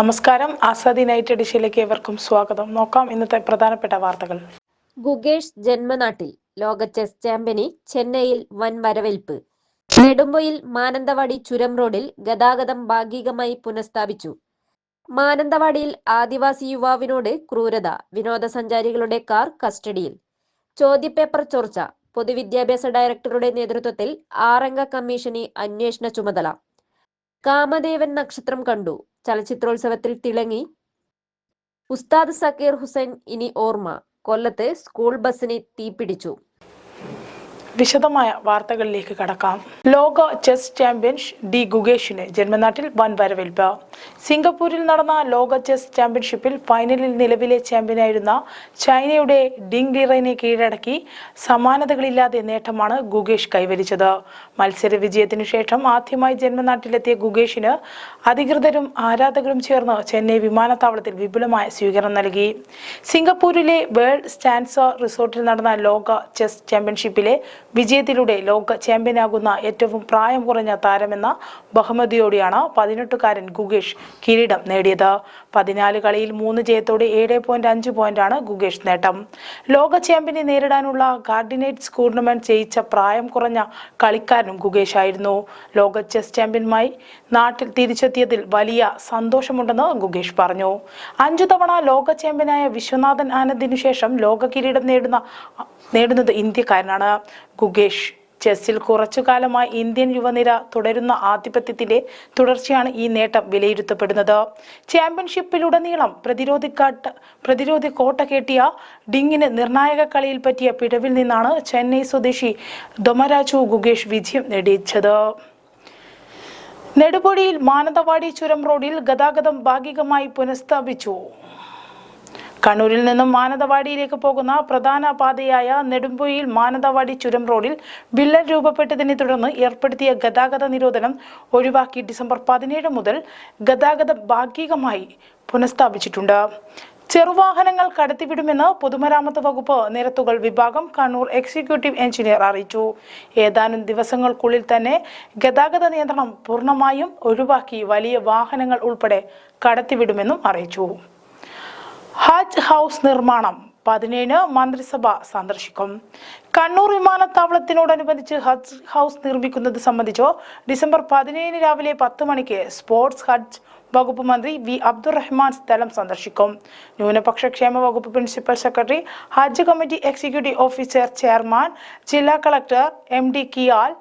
നമസ്കാരം. ആസാദി നൈറ്റ് എഡിഷയിലേക്ക് ഏവർക്കും സ്വാഗതം. നോക്കാം ഇന്നത്തെ പ്രധാനപ്പെട്ട വാർത്തകൾ. ഗുഗേഷ് ജന്മനാട്ടിൽ ലോക ചെസ് ചാമ്പ്യനി ചെന്നൈയിൽ വൻ വരവേൽപ്പ്. നെടുമ്പൊയിൽ മാനന്തവാടി ചുരം റോഡിൽ ഗതാഗതം ഭാഗികമായി പുനഃസ്ഥാപിച്ചു. മാനന്തവാടിയിൽ ആദിവാസി യുവാവിനോട് ക്രൂരത വിനോദസഞ്ചാരികളുടെ കാർ കസ്റ്റഡിയിൽ. ചോദ്യപേപ്പർ ചോർച്ച പൊതുവിദ്യാഭ്യാസ ഡയറക്ടറുടെ നേതൃത്വത്തിൽ ആറംഗ കമ്മീഷന് അന്വേഷണ ചുമതല. കാമദേവൻ നക്ഷത്രം കണ്ടു. ചലച്ചിത്രോത്സവത്തിൽ തിളങ്ങി. ഉസ്താദ് സക്കീർ ഹുസൈൻ ഇനി ഓർമ്മ. കൊല്ലത്ത് സ്കൂൾ ബസ്സിന് തീപിടിച്ചു. വിശദമായ വാർത്തകളിലേക്ക് കടക്കാം. ലോക ചെസ് ചാമ്പ്യൻ ഡി ഗുഗേഷിന് ജന്മനാട്ടിൽ വൻ വരവേൽപ്പ്. സിംഗപ്പൂരിൽ നടന്ന ലോക ചെസ് ചാമ്പ്യൻഷിപ്പിൽ ഫൈനലിൽ നിലവിലെ ചാമ്പ്യനായിരുന്ന ചൈനയുടെ ഡിങ് ലിറൈനെ കീഴടക്കി സമാനതകളില്ലാതെ നേട്ടമാണ് ഗുഗേഷ് കൈവരിച്ചത്. മത്സര വിജയത്തിനു ശേഷം ആദ്യമായി ജന്മനാട്ടിലെത്തിയ ഗുഗേഷിന് അധികൃതരും ആരാധകരും ചേർന്ന് ചെന്നൈ വിമാനത്താവളത്തിൽ വിപുലമായ സ്വീകരണം നൽകി. സിംഗപ്പൂരിലെ വേൾഡ് സ്റ്റാൻസർ റിസോർട്ടിൽ നടന്ന ലോക ചെസ് ചാമ്പ്യൻഷിപ്പിലെ വിജയത്തിലൂടെ ലോക ചാമ്പ്യനാകുന്ന ഏറ്റവും പ്രായം കുറഞ്ഞ താരമെന്ന ബഹുമതിയോടെയാണ് പതിനെട്ടുകാരൻ ഗുഗേഷ് കിരീടം നേടിയത്. പതിനാല് കളിയിൽ മൂന്ന് ജയത്തോടെ ഏഴ് പോയിന്റ് അഞ്ച് പോയിന്റാണ് ഗുഗേഷ് നേട്ടം. ലോക ചാമ്പ്യനെ നേരിടാനുള്ള കാർഡിനേറ്റ്സ് ടൂർണമെന്റ് ജയിച്ച പ്രായം കുറഞ്ഞ കളിക്കാരനും ഗുഗേഷ് ആയിരുന്നു. ലോക ചെസ് ചാമ്പ്യനുമായി നാട്ടിൽ തിരിച്ചെത്തിയതിൽ വലിയ സന്തോഷമുണ്ടെന്ന് ഗുഗേഷ് പറഞ്ഞു. അഞ്ചു തവണ ലോക ചാമ്പ്യനായ വിശ്വനാഥൻ ആനന്ദിനു ശേഷം ലോക കിരീടം നേടുന്ന നേടുന്നത് ഇന്ത്യക്കാരനാണ് ഗുഗേഷ് ചെസ്സിൽ കുറച്ചു കാലമായി ഇന്ത്യൻ യുവനിര തുടരുന്ന ആധിപത്യത്തിന്റെ തുടർച്ചയാണ് ഈ നേട്ടം വിലയിരുത്തപ്പെടുന്നത്. ചാമ്പ്യൻഷിപ്പിലുടനീളം പ്രതിരോധിക്കാട്ട് പ്രതിരോധി കോട്ട കേട്ടിയ ഡിങ്ങിന് നിർണായക കളിയിൽ പറ്റിയ പിഴവിൽ നിന്നാണ് ചെന്നൈ സ്വദേശി ദൊമരാജു ഗുഗേഷ് വിജയം നേടിച്ചത്. നെടുപൊടിയിൽ മാനന്തവാടി ചുരം റോഡിൽ ഗതാഗതം ഭാഗികമായി പുനഃസ്ഥാപിച്ചു. കണ്ണൂരിൽ നിന്നും മാനന്തവാടിയിലേക്ക് പോകുന്ന പ്രധാന പാതയായ നെടുമ്പുയിൽ മാനന്തവാടി ചുരം റോഡിൽ വിള്ളൽ രൂപപ്പെട്ടതിനെ തുടർന്ന് ഏർപ്പെടുത്തിയ ഗതാഗത നിരോധനം ഒഴിവാക്കി ഡിസംബർ പതിനേഴ് മുതൽ ഗതാഗതം ഭാഗികമായി പുനഃസ്ഥാപിച്ചിട്ടുണ്ട്. ചെറുവാഹനങ്ങൾ കടത്തിവിടുമെന്ന് പൊതുമരാമത്ത് വകുപ്പ് നിരത്തുകൾ വിഭാഗം കണ്ണൂർ എക്സിക്യൂട്ടീവ് എഞ്ചിനീയർ അറിയിച്ചു. ഏതാനും ദിവസങ്ങൾക്കുള്ളിൽ തന്നെ ഗതാഗത നിയന്ത്രണം പൂർണമായും ഒഴിവാക്കി വലിയ വാഹനങ്ങൾ ഉൾപ്പെടെ കടത്തിവിടുമെന്നും അറിയിച്ചു. ഹജ്ജ് ഹൗസ് നിർമ്മാണം പതിനേഴ് മന്ത്രിസഭ സന്ദർശിക്കും. കണ്ണൂർ വിമാനത്താവളത്തിനോടനുബന്ധിച്ച് ഹജ്ജ് ഹൗസ് നിർമ്മിക്കുന്നത് സംബന്ധിച്ചോ ഡിസംബർ പതിനേഴിന് രാവിലെ പത്ത് മണിക്ക് സ്പോർട്സ് ഹജ്ജ് വകുപ്പ് മന്ത്രി വി അബ്ദുറഹ്മാൻ സ്ഥലം സന്ദർശിക്കും. ന്യൂനപക്ഷ ക്ഷേമ വകുപ്പ് പ്രിൻസിപ്പൽ സെക്രട്ടറി ഹജ്ജ് കമ്മിറ്റി എക്സിക്യൂട്ടീവ് ഓഫീസർ ചെയർമാൻ ജില്ലാ collector M D KIAL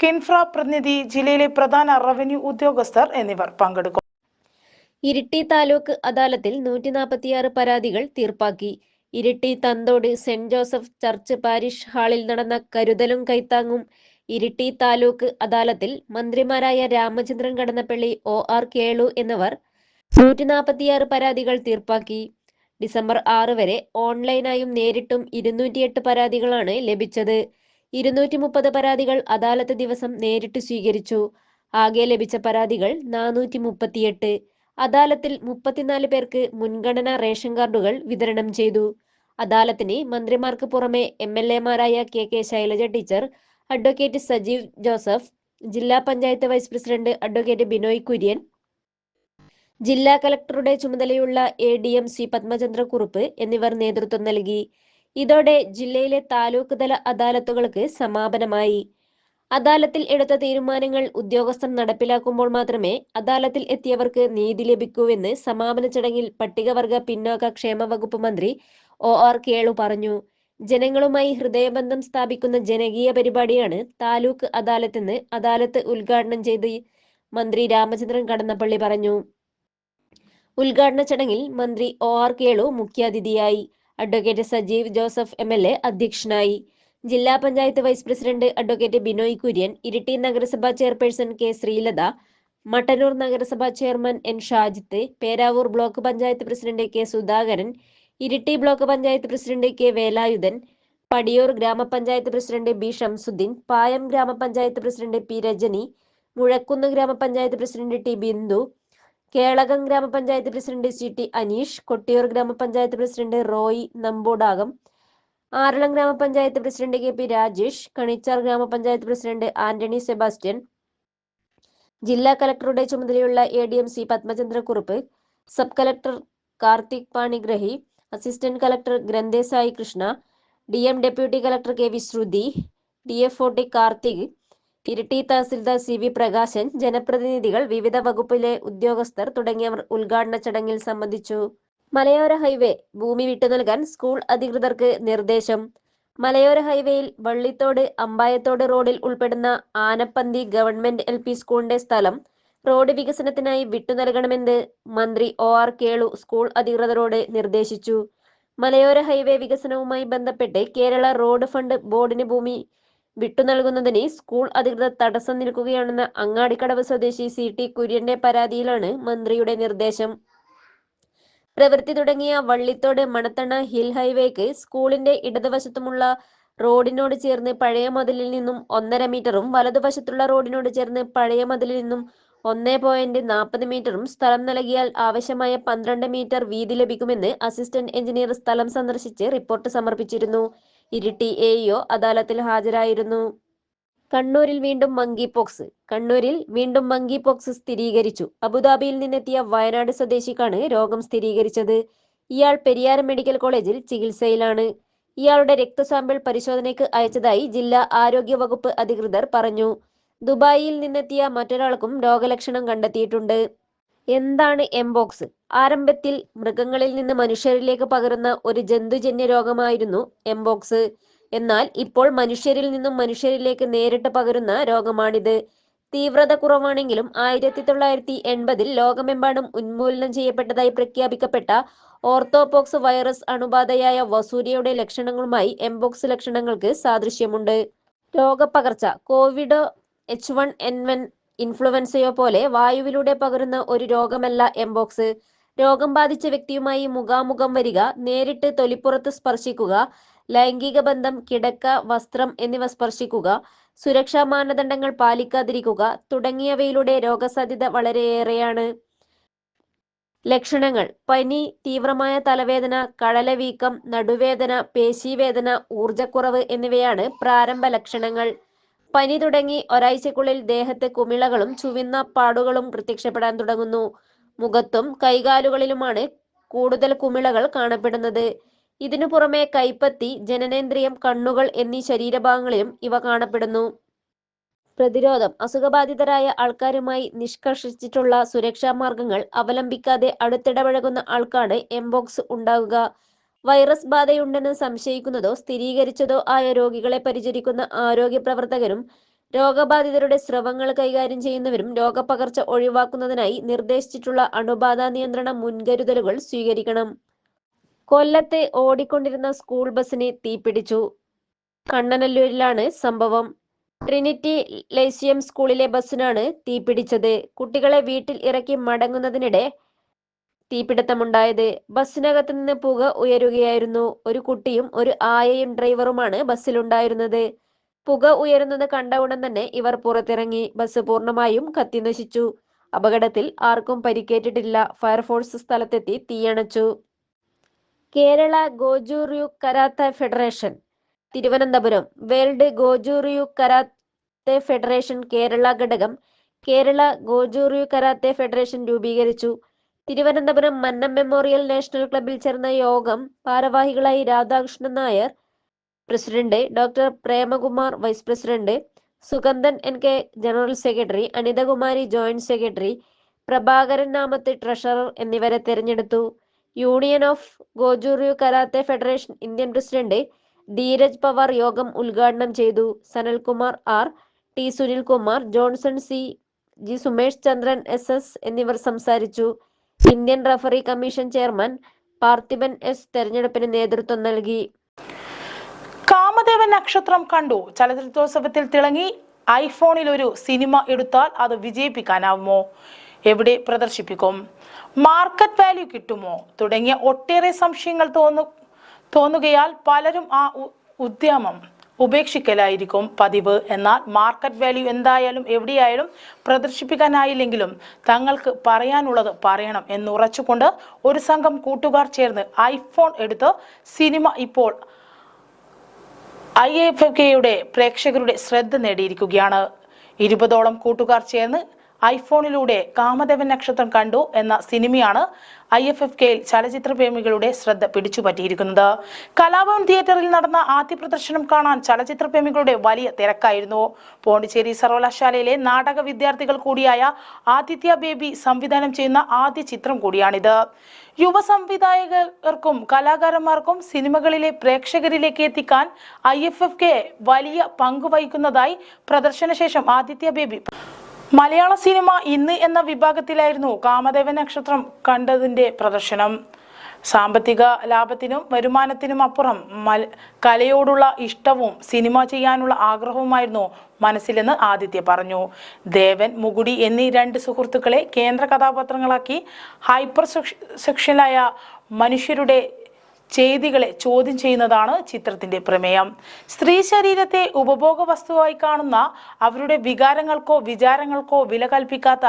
KINFRA പ്രതിനിധി ജില്ലയിലെ പ്രധാന റവന്യൂ ഉദ്യോഗസ്ഥർ എന്നിവർ പങ്കെടുക്കും. ഇരിട്ടി താലൂക്ക് അദാലത്തിൽ നൂറ്റി നാൽപ്പത്തിയാറ് പരാതികൾ തീർപ്പാക്കി. Iritty Thanthode saint Joseph church parish ഹാളിൽ നടന്ന കരുതലും കൈത്താങ്ങും ഇരിട്ടി താലൂക്ക് അദാലത്തിൽ മന്ത്രിമാരായ രാമചന്ദ്രൻ കടന്നപ്പള്ളി ഒ. ആർ. കേളു എന്നിവർ നൂറ്റി നാൽപ്പത്തിയാറ് പരാതികൾ തീർപ്പാക്കി. ഡിസംബർ ആറ് വരെ ഓൺലൈനായും നേരിട്ടും ഇരുന്നൂറ്റിയെട്ട് പരാതികളാണ് ലഭിച്ചത്. ഇരുന്നൂറ്റി മുപ്പത് പരാതികൾ അദാലത്ത് ദിവസം നേരിട്ട് സ്വീകരിച്ചു. ആകെ ലഭിച്ച പരാതികൾ നാനൂറ്റി മുപ്പത്തിയെട്ട് അദാലത്തിൽ മുപ്പത്തിനാല് പേർക്ക് മുൻഗണന റേഷൻ കാർഡുകൾ വിതരണം ചെയ്തു. അദാലത്തിന് മന്ത്രിമാർക്ക് പുറമെ M L എമാരായ K K Shailaja teacher advocate Sajeev Joseph ജില്ലാ panchayat vice president advocate Binoy Kurian ജില്ലാ കലക്ടറുടെ ചുമതലയുള്ള A D M C Padmachandra Kurup എന്നിവർ നേതൃത്വം നൽകി. ഇതോടെ ജില്ലയിലെ താലൂക്ക് തല അദാലത്തുകൾക്ക് സമാപനമായി. അദാലത്തിൽ എടുത്ത തീരുമാനങ്ങൾ ഉദ്യോഗസ്ഥർ നടപ്പിലാക്കുമ്പോൾ മാത്രമേ അദാലത്തിൽ എത്തിയവർക്ക് നീതി ലഭിക്കൂവെന്ന് സമാപന ചടങ്ങിൽ പട്ടികവർഗ പിന്നോക്ക ക്ഷേമ വകുപ്പ് മന്ത്രി ഒ ആർ കേളു പറഞ്ഞു. ജനങ്ങളുമായി ഹൃദയബന്ധം സ്ഥാപിക്കുന്ന ജനകീയ പരിപാടിയാണ് താലൂക്ക് അദാലത്തെന്ന് അദാലത്ത് ഉദ്ഘാടനം ചെയ്ത് മന്ത്രി രാമചന്ദ്രൻ കടന്നപ്പള്ളി പറഞ്ഞു. ഉദ്ഘാടന ചടങ്ങിൽ മന്ത്രി ഒ ആർ കേളു മുഖ്യാതിഥിയായി. Advocate Sajeev Joseph M L A അധ്യക്ഷനായി. ജില്ലാ panchayat vice president advocate Binoy Kurian Iritty നഗരസഭാ ചെയർപേഴ്സൺ കെ ശ്രീലത മട്ടന്നൂർ നഗരസഭാ chairman N Shajith Peravoor block panchayat president K Sudhakaran Iritty block panchayat president K Velayudhan Padiyoor ഗ്രാമപഞ്ചായത്ത് president B Shamsuddin പായം ഗ്രാമപഞ്ചായത്ത് president P Rajani Muzhakkunnu ഗ്രാമപഞ്ചായത്ത് president T Bindu Kelakam ഗ്രാമപഞ്ചായത്ത് president C T Aneesh Kottiyoor ഗ്രാമപഞ്ചായത്ത് president Roy Nambudakam Aralam ഗ്രാമപഞ്ചായത്ത് president K P Rajesh Kanichar ഗ്രാമപഞ്ചായത്ത് president Antony Sebastian ജില്ലാ കലക്ടറുടെ ചുമതലയുള്ള A D M C Padmachandra Kurup sub collector Karthik Panigrahi assistant collector Grandhe Sai Krishna D M deputy collector K V Sruthi D F O T Karthik Iritty tahsildar C V Prakashan ജനപ്രതിനിധികൾ വിവിധ വകുപ്പിലെ ഉദ്യോഗസ്ഥർ തുടങ്ങിയവർ ഉദ്ഘാടന ചടങ്ങിൽ സംബന്ധിച്ചു. മലയോര highway ഭൂമി വിട്ടു നൽകാൻ സ്കൂൾ അധികൃതർക്ക് നിർദ്ദേശം. മലയോര ഹൈവേയിൽ വള്ളിത്തോട് അമ്പായത്തോട് റോഡിൽ ഉൾപ്പെടുന്ന ആനപ്പന്തി ഗവൺമെന്റ് എൽ പി സ്കൂളിന്റെ സ്ഥലം റോഡ് വികസനത്തിനായി വിട്ടു നൽകണമെന്ന് മന്ത്രി ഒ ആർ കേളു സ്കൂൾ അധികൃതരോട് നിർദ്ദേശിച്ചു. മലയോര ഹൈവേ വികസനവുമായി ബന്ധപ്പെട്ട് കേരള റോഡ് ഫണ്ട് ബോർഡിന് ഭൂമി വിട്ടു നൽകുന്നതിന് സ്കൂൾ അധികൃതർ തടസ്സം നിൽക്കുകയാണെന്ന അങ്ങാടിക്കടവ് സ്വദേശി സി ടി കുര്യന്റെ പരാതിയിലാണ് മന്ത്രിയുടെ നിർദ്ദേശം. പ്രവൃത്തി തുടങ്ങിയ വള്ളിത്തോട് മണത്തണ ഹിൽ ഹൈവേക്ക് സ്കൂളിന്റെ ഇടതുവശത്തുമുള്ള റോഡിനോട് ചേർന്ന് പഴയ മതിലിൽ നിന്നും ഒന്നര മീറ്ററും വലതുവശത്തുള്ള റോഡിനോട് ചേർന്ന് പഴയ മതിലിൽ നിന്നും ഒന്നേ പോയിന്റ് നാൽപ്പത് മീറ്ററും സ്ഥലം നൽകിയാൽ ആവശ്യമായ പന്ത്രണ്ട് മീറ്റർ വീതി ലഭിക്കുമെന്ന് അസിസ്റ്റന്റ് എഞ്ചിനീയർ സ്ഥലം സന്ദർശിച്ച് റിപ്പോർട്ട് സമർപ്പിച്ചിരുന്നു. ഇരിട്ടി എഇഒ അദാലത്തിൽ ഹാജരായിരുന്നു. കണ്ണൂരിൽ വീണ്ടും മങ്കി പോക്സ് കണ്ണൂരിൽ വീണ്ടും മങ്കി പോക്സ് സ്ഥിരീകരിച്ചു. അബുദാബിയിൽ നിന്നെത്തിയ വയനാട് സ്വദേശിക്കാണ് രോഗം സ്ഥിരീകരിച്ചത്. ഇയാൾ പെരിയാർ മെഡിക്കൽ കോളേജിൽ ചികിത്സയിലാണ്. ഇയാളുടെ രക്തസാമ്പിൾ പരിശോധനയ്ക്ക് അയച്ചതായി ജില്ലാ ആരോഗ്യ വകുപ്പ് അധികൃതർ പറഞ്ഞു. ദുബായിൽ നിന്നെത്തിയ മറ്റൊരാൾക്കും രോഗലക്ഷണം കണ്ടെത്തിയിട്ടുണ്ട്. എന്താണ് എംബോക്സ് ആരംഭത്തിൽ മൃഗങ്ങളിൽ നിന്ന് മനുഷ്യരിലേക്ക് പകരുന്ന ഒരു ജന്തുജന്യ രോഗമായിരുന്നു എംബോക്സ് എന്നാൽ ഇപ്പോൾ മനുഷ്യരിൽ നിന്നും മനുഷ്യരിലേക്ക് നേരിട്ട് പകരുന്ന രോഗമാണിത്. തീവ്രത കുറവാണെങ്കിലും ആയിരത്തി തൊള്ളായിരത്തി എൺപതിൽ ലോകമെമ്പാടും ഉന്മൂലനം ചെയ്യപ്പെട്ടതായി പ്രഖ്യാപിക്കപ്പെട്ട ഓർത്തോപോക്സ് വൈറസ് അണുബാധയായ വസൂരിയയുടെ ലക്ഷണങ്ങളുമായി എംബോക്സ് ലക്ഷണങ്ങൾക്ക് സാദൃശ്യമുണ്ട്. രോഗപ്പകർച്ച Covid H one N one ഇൻഫ്ലുവൻസയോ പോലെ വായുവിലൂടെ പകരുന്ന ഒരു രോഗമല്ല എംബോക്സ്. രോഗം ബാധിച്ച വ്യക്തിയുമായി മുഖാമുഖം വരിക നേരിട്ട് തൊലിപ്പുറത്ത് സ്പർശിക്കുക ലൈംഗിക ബന്ധം കിടക്ക വസ്ത്രം എന്നിവ സ്പർശിക്കുക സുരക്ഷാ മാനദണ്ഡങ്ങൾ പാലിക്കാതിരിക്കുക തുടങ്ങിയവയിലൂടെ രോഗസാധ്യത വളരെയേറെയാണ്. ലക്ഷണങ്ങൾ. പനി തീവ്രമായ തലവേദന കഴലവീക്കം നടുവേദന പേശീവേദന ഊർജക്കുറവ് എന്നിവയാണ് പ്രാരംഭ ലക്ഷണങ്ങൾ. പനി തുടങ്ങി ഒരാഴ്ചക്കുള്ളിൽ ദേഹത്തെ കുമിളകളും ചുവന്ന പാടുകളും പ്രത്യക്ഷപ്പെടാൻ തുടങ്ങുന്നു. മുഖത്തും കൈകാലുകളിലുമാണ് കൂടുതൽ കുമിളകൾ കാണപ്പെടുന്നത്. ഇതിനു പുറമെ കൈപ്പത്തി ജനനേന്ദ്രിയം കണ്ണുകൾ എന്നീ ശരീരഭാഗങ്ങളിലും ഇവ കാണപ്പെടുന്നു. പ്രതിരോധം. അസുഖബാധിതരായ ആൾക്കാരുമായി നിഷ്കർഷിച്ചിട്ടുള്ള സുരക്ഷാ മാർഗങ്ങൾ അവലംബിക്കാതെ അടുത്തിടപഴകുന്ന ആൾക്കാണ് എംബോക്സ് ഉണ്ടാകുക. വൈറസ് ബാധയുണ്ടെന്ന് സംശയിക്കുന്നതോ സ്ഥിരീകരിച്ചതോ ആയ രോഗികളെ പരിചരിക്കുന്ന ആരോഗ്യ പ്രവർത്തകരും രോഗബാധിതരുടെ സ്രവങ്ങൾ കൈകാര്യം ചെയ്യുന്നവരും രോഗപകർച്ച ഒഴിവാക്കുന്നതിനായി നിർദ്ദേശിച്ചിട്ടുള്ള അണുബാധ നിയന്ത്രണ മുൻകരുതലുകൾ സ്വീകരിക്കണം. കൊല്ലത്ത് ഓടിക്കൊണ്ടിരുന്ന സ്കൂൾ ബസിന് തീപിടിച്ചു. കണ്ണനല്ലൂരിലാണ് സംഭവം. ട്രിനിറ്റി ലൈസിയം സ്കൂളിലെ ബസ്സിനാണ് തീപിടിച്ചത്. കുട്ടികളെ വീട്ടിൽ ഇറക്കി മടങ്ങുന്നതിനിടെ തീപിടുത്തമുണ്ടായത്. ബസ്സിനകത്ത് നിന്ന് പുക ഉയരുകയായിരുന്നു. ഒരു കുട്ടിയും ഒരു ആയയും ഡ്രൈവറുമാണ് ബസ്സിലുണ്ടായിരുന്നത്. പുക ഉയരുന്നത് കണ്ട ഉടൻ തന്നെ ഇവർ പുറത്തിറങ്ങി. ബസ് പൂർണമായും കത്തിനശിച്ചു. അപകടത്തിൽ ആർക്കും പരിക്കേറ്റിട്ടില്ല. ഫയർഫോഴ്സ് സ്ഥലത്തെത്തി തീയണച്ചു. Kerala Gojuryu karate federation Thiruvananthapuram. World Gojuryu karate federation Kerala ഘടകം കേരള ഗോജൂറിയു കരാത്തെ ഫെഡറേഷൻ രൂപീകരിച്ചു. തിരുവനന്തപുരം മന്നം മെമ്മോറിയൽ നാഷണൽ ക്ലബിൽ ചേർന്ന യോഗം ഭാരവാഹികളായി Radhakrishnan Nair president doctor Premakumar vice president Sugandhan N. K. General secretary Anithakumari joint secretary Prabhakaran Namath treasurer എന്നിവരെ തെരഞ്ഞെടുത്തു. Union of Gojuryu karate federation Indian president Dheeraj Pawar യോഗം ഉദ്ഘാടനം ചെയ്തു. Sanalkumar R. T. Sunilkumar Johnson C. G. Sumesh Chandran S. S. എന്നിവർ സംസാരിച്ചു. Indian referee commission chairman Parthiban S തെരഞ്ഞെടുപ്പിന് നേതൃത്വം നൽകി. കാമദേവൻ നക്ഷത്രം കണ്ടു. ചലച്ചിത്രോത്സവത്തിൽ തിളങ്ങി. ഐഫോണിൽ ഒരു സിനിമ എടുത്താൽ അത് വിജയിപ്പിക്കാനാവുമോ? എവിടെ പ്രദർശിപ്പിക്കും? മാർക്കറ്റ് വാല്യൂ കിട്ടുമോ? തുടങ്ങിയ ഒട്ടേറെ സംശയങ്ങൾ തോന്നു തോന്നുകയാൽ പലരും ആ ഉദ്യമം ഉപേക്ഷിക്കലായിരിക്കും പതിവ്. എന്നാൽ മാർക്കറ്റ് വാല്യൂ എന്തായാലും എവിടെയായാലും പ്രദർശിപ്പിക്കാനായില്ലെങ്കിലും തങ്ങൾക്ക് പറയാനുള്ളത് പറയണം എന്നുറച്ചുകൊണ്ട് ഒരു സംഘം കൂട്ടുകാർ ചേർന്ന് ഐഫോൺ എടുത്ത് സിനിമ ഇപ്പോൾ ഐ എഫ് കെയുടെ പ്രേക്ഷകരുടെ ശ്രദ്ധ നേടിയിരിക്കുകയാണ്. ഇരുപതോളം കൂട്ടുകാർ ചേർന്ന് ഐഫോണിലൂടെ കാമദേവൻ നക്ഷത്രം കണ്ടു എന്ന സിനിമയാണ് ഐ എഫ് എഫ് കെയിൽ ചലച്ചിത്ര പ്രേമികളുടെ ശ്രദ്ധ പിടിച്ചുപറ്റിയിരിക്കുന്നത്. കലാഭവൻ തിയേറ്ററിൽ നടന്ന ആദ്യ പ്രദർശനം കാണാൻ ചലച്ചിത്ര പ്രേമികളുടെ വലിയ തിരക്കായിരുന്നു. പോണ്ടിച്ചേരി സർവകലാശാലയിലെ നാടക വിദ്യാർത്ഥികൾ കൂടിയായ ആദിത്യ ബേബി സംവിധാനം ചെയ്യുന്ന ആദ്യ ചിത്രം കൂടിയാണിത്. യുവ സംവിധായകർക്കും കലാകാരന്മാർക്കും സിനിമകളിലെ പ്രേക്ഷകരിലേക്ക് എത്തിക്കാൻ ഐ എഫ് എഫ് കെ വലിയ പങ്ക് വഹിക്കുന്നതായി പ്രദർശനശേഷം ആദിത്യ ബേബി മലയാള സിനിമ ഇന്ന് എന്ന വിഭാഗത്തിലായിരുന്നു കാമദേവൻ നക്ഷത്രം കണ്ടതിന്റെ പ്രദർശനം. സാമ്പത്തിക ലാഭത്തിനും വരുമാനത്തിനും അപ്പുറം മൽ കലയോടുള്ള ഇഷ്ടവും സിനിമ ചെയ്യാനുള്ള ആഗ്രഹവുമായിരുന്നു മനസ്സിലെന്ന് ആദിത്യ പറഞ്ഞു. ദേവൻ മുകുടി എന്നീ രണ്ട് സുഹൃത്തുക്കളെ കേന്ദ്ര കഥാപാത്രങ്ങളാക്കി ഹൈപ്പർ സെക്ഷനിലായ മനുഷ്യരുടെ ചെയ്തികളെ ചോദ്യം ചെയ്യുന്നതാണ് ചിത്രത്തിന്റെ പ്രമേയം. സ്ത്രീ ശരീരത്തെ ഉപഭോഗ വസ്തുവായി കാണുന്ന അവരുടെ വികാരങ്ങൾക്കോ വിചാരങ്ങൾക്കോ വില കൽപ്പിക്കാത്ത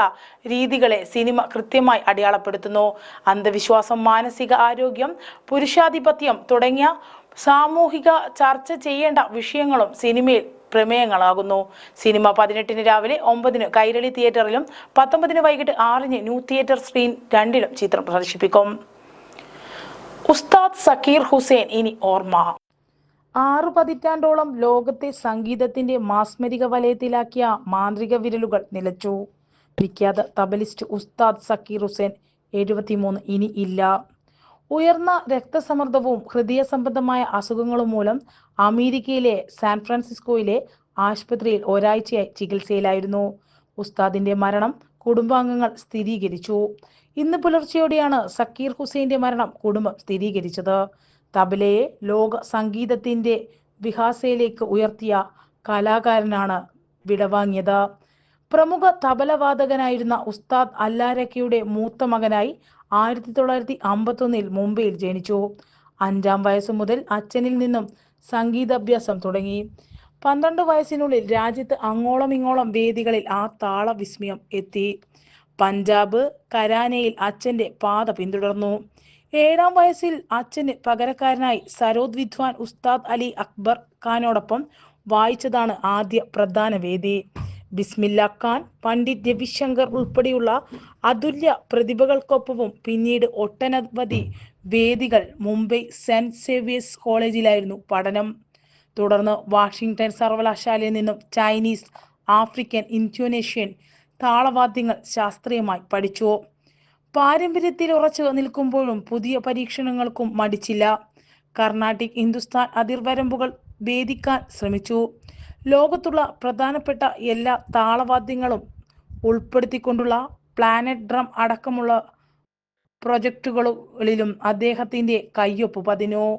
രീതികളെ സിനിമ കൃത്യമായി അടയാളപ്പെടുത്തുന്നു. അന്ധവിശ്വാസം മാനസിക ആരോഗ്യം പുരുഷാധിപത്യം തുടങ്ങിയ സാമൂഹിക ചർച്ച ചെയ്യേണ്ട വിഷയങ്ങളും സിനിമയിൽ പ്രമേയങ്ങളാകുന്നു. സിനിമ പതിനെട്ടിന് രാവിലെ ഒമ്പതിന് കൈരളി തിയേറ്ററിലും പത്തൊമ്പതിന് വൈകിട്ട് ആറിന് ന്യൂ തിയേറ്റർ സ്ക്രീൻ രണ്ടിലും ചിത്രം പ്രദർശിപ്പിക്കും. ഉസ്താദ് സക്കീർ ഹുസൈൻ ഇനി ഓർമ്മ. ആറു പതിറ്റാണ്ടോളം ലോകത്തെ സംഗീതത്തിന്റെ മാസ്മരിക വലയത്തിലാക്കിയ മാന്ത്രിക വിരലുകൾ നിലച്ചു. വിഖ്യാത തബലിസ്റ്റ് ഉസ്താദ് സക്കീർ ഹുസൈൻ എഴുപത്തിമൂന്ന് ഇനി ഇല്ല. ഉയർന്ന രക്തസമ്മർദ്ദവും ഹൃദയ സംബന്ധമായ അസുഖങ്ങളും മൂലം അമേരിക്കയിലെ സാൻ ഫ്രാൻസിസ്കോയിലെ ആശുപത്രിയിൽ ഒരാഴ്ചയായി ചികിത്സയിലായിരുന്നു. ഉസ്താദിന്റെ മരണം കുടുംബാംഗങ്ങൾ സ്ഥിരീകരിച്ചു. ഇന്ന് പുലർച്ചെയോടെയാണ് സക്കീർ ഹുസൈന്റെ മരണം കുടുംബം സ്ഥിരീകരിച്ചത്. തബലയെ ലോക സംഗീതത്തിന്റെ വിഹാസയിലേക്ക് ഉയർത്തിയ കലാകാരനാണ് വിടവാങ്ങിയത്. പ്രമുഖ തബലവാദകനായിരുന്ന ഉസ്താദ് അല്ലാരക്കയുടെ മൂത്ത മകനായി ആയിരത്തി തൊള്ളായിരത്തി അമ്പത്തൊന്നിൽ മുംബൈയിൽ ജനിച്ചു. അഞ്ചാം വയസ്സു മുതൽ അച്ഛനിൽ നിന്നും സംഗീതാഭ്യാസം തുടങ്ങി. പന്ത്രണ്ട് വയസ്സിനുള്ളിൽ രാജ്യത്ത് അങ്ങോളം ഇങ്ങോളം വേദികളിൽ ആ താള വിസ്മയം എത്തി. പഞ്ചാബ് കരാനയിൽ അച്ഛന്റെ പാത പിന്തുടർന്നു. ഏഴാം വയസ്സിൽ അച്ഛന് പകരക്കാരനായി സരോദ് വിദ്വാൻ ഉസ്താദ് അലി അക്ബർ ഖാനോടൊപ്പം വായിച്ചതാണ് ആദ്യ പ്രധാന വേദി. ബിസ്മില്ല ഖാൻ പണ്ഡിറ്റ് രവിശങ്കർ ഉൾപ്പെടെയുള്ള അതുല്യ പ്രതിഭകൾക്കൊപ്പവും പിന്നീട് ഒട്ടനവധി വേദികൾ മുംബൈ സെന്റ് സേവിയേഴ്സ് കോളേജിലായിരുന്നു പഠനം. തുടർന്ന് വാഷിംഗ്ടൺ സർവകലാശാലയിൽ നിന്നും ചൈനീസ് ആഫ്രിക്കൻ ഇന്തോനേഷ്യൻ താളവാദ്യങ്ങൾ ശാസ്ത്രീയമായി പഠിച്ചു. പാരമ്പര്യത്തിൽ ഉറച്ചു നിൽക്കുമ്പോഴും പുതിയ പരീക്ഷണങ്ങൾക്കും മടിച്ചില്ല. കർണാട്ടിക് ഹിന്ദുസ്ഥാൻ അതിർവരമ്പുകൾ ഭേദിക്കാൻ ശ്രമിച്ചു. ലോകത്തുള്ള പ്രധാനപ്പെട്ട എല്ലാ താളവാദ്യങ്ങളും ഉൾപ്പെടുത്തിക്കൊണ്ടുള്ള പ്ലാനറ്റ് ഡ്രം അടക്കമുള്ള പ്രൊജക്ടുകളിലും അദ്ദേഹത്തിന്റെ കയ്യൊപ്പ് പതിനു